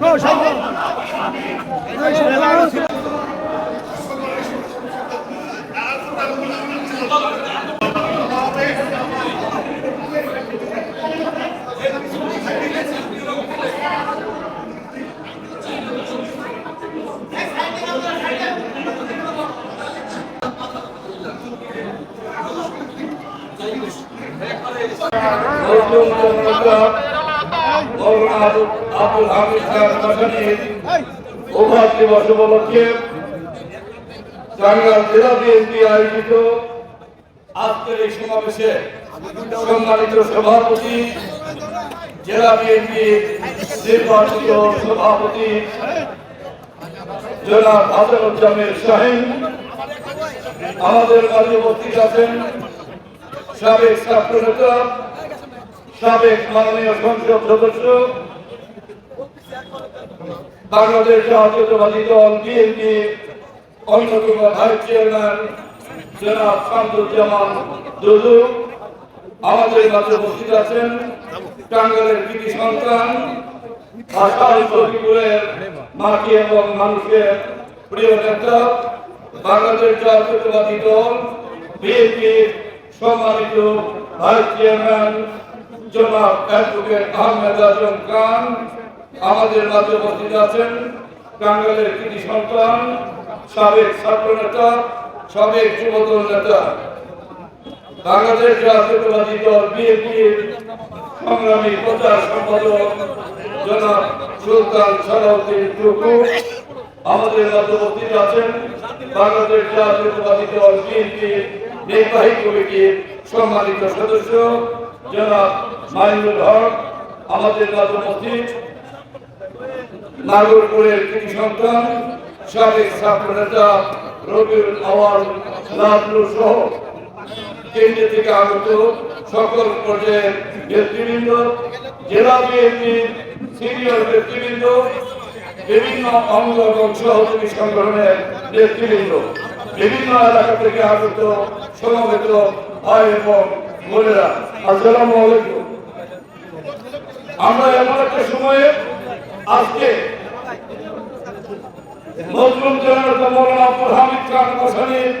নজরুল জনতা আবুল হামিদ খান মাসানির উভার দিবস উপলক্ষে টাঙ্গাইল জেলা বিএনপি আয়োজিত আজকের এই সমাবেশে সম্মানিত সভাপতি জেলা বিএনপি নির্বাচিত সভাপতি জনাব হাসানুজ্জামের শাহিন আমাদের মাঝে উপস্থিত আছেন সাবেক ছাত্র নেতা সাবেক মাননীয় সংসদ সদস্য, বাংলাদেশ জাতীয়তাবাদী দল বিএনপি, অন্যতম ভাইস চেয়ারম্যান জনাব শামসুজ্জামান দুদু, আমাদের মাঝে উপস্থিত আছেন টাঙ্গালের কৃতি সন্তান সখীপুরের মাটি এবং মানুষের প্রিয় নেতা, বাংলাদেশ জাতীয়তাবাদী দল বিএনপির সম্মানিত ভাইস চেয়ারম্যান জনাব অ্যাডভোকেট আহমেদ আজম খান, আমাদের মাঝে আছেন সন্তান, সাবেক ছাত্র নেতা সাবেক যুবদল নেতা। বাংলাদেশ দল বিএনপির সংগ্রামী প্রচার সম্পাদক জনাব সুলতান সালাউদ্দিন টুকু, আমাদের মাঝে আছেন বাংলাদেশ দল বিএনপির নির্বাহী কমিটির সম্মানিত সদস্য জনাব মাইনুল হক, আমাদের উপস্থিত নাগরপুরের কৃতি সন্তান, সাবেক ছাত্র নেতা আওয়াল লাভলু সহ কেন্দ্র থেকে আগত সকল পর্যায়ের নেতৃবৃন্দ, জেলা বিএনপির সিনিয়র নেতৃবৃন্দ, বিভিন্ন অঙ্গ এবং সহযোগী সংগঠনের বিভিন্ন এলাকা থেকে আগত সমবেত ভাই এবং বোনেরা। আসসালামু আলাইকুম। আমরা এমন একটা সময়ে আজকে নজরুল জনতা মৌলানা আব্দুল হামিদ খান কোসানির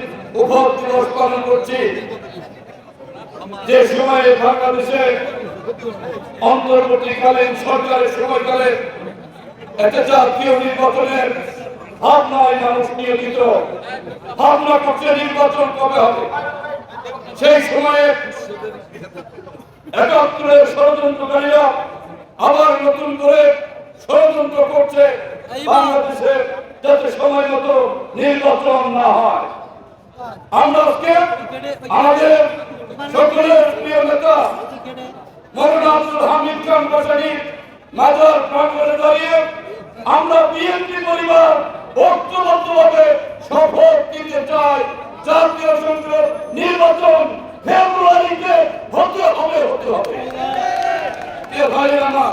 উপর দিবস পালন করছি। যে সময়ে বাংলাদেশে অন্তর্বর্তীকালীন সরকারের সময়কালে একটা জাতীয় নির্বাচনের ভাবনায় মানুষ নিয়োজিত। ভাবনা করছে নির্বাচন কবে হবে? সেই সময়ে একাত্তরের ষড়যন্ত্রকারীরা আবার নতুন করে ষড়যন্ত্র করছে বাংলাদেশে যাতে সময় মতো নির্বাচন না হয়। আমরা আজকে আমাদের সকলের প্রিয় নেতা মৌলানা আব্দুল হামিদ খান বাসানি মাজার প্রাঙ্গণে দাঁড়িয়ে আমরা বিএনপি পরিবার ঐক্যবদ্ধভাবে শপথ নিতে চাই জাতীয় সংসদ নির্বাচন ফেব্রুয়ারিতে হতে হবে হতে হবে এ ভাই আমার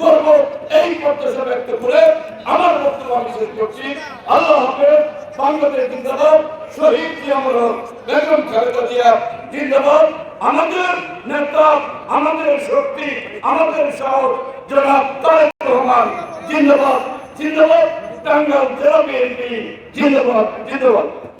গর্ব এই প্রত্যাশা ব্যক্ত করে আমার বক্তব্য আমি শেষ করছি। আল্লাহ হাফেজ, বাংলাদেশ জিন্দাবাদ, শহীদ জিয়ামুল বেগম খালেদা জিয়া জিন্দাবাদ। আমাদের নেতা, আমাদের শক্তি, আমাদের সাহস, জনাব তারেক রহমান জিন্দাবাদ। জিন্দাবাদ, টাঙ্গাইল জেলা বিএনপি, জিন্দাবাদ জিন্দাবাদ।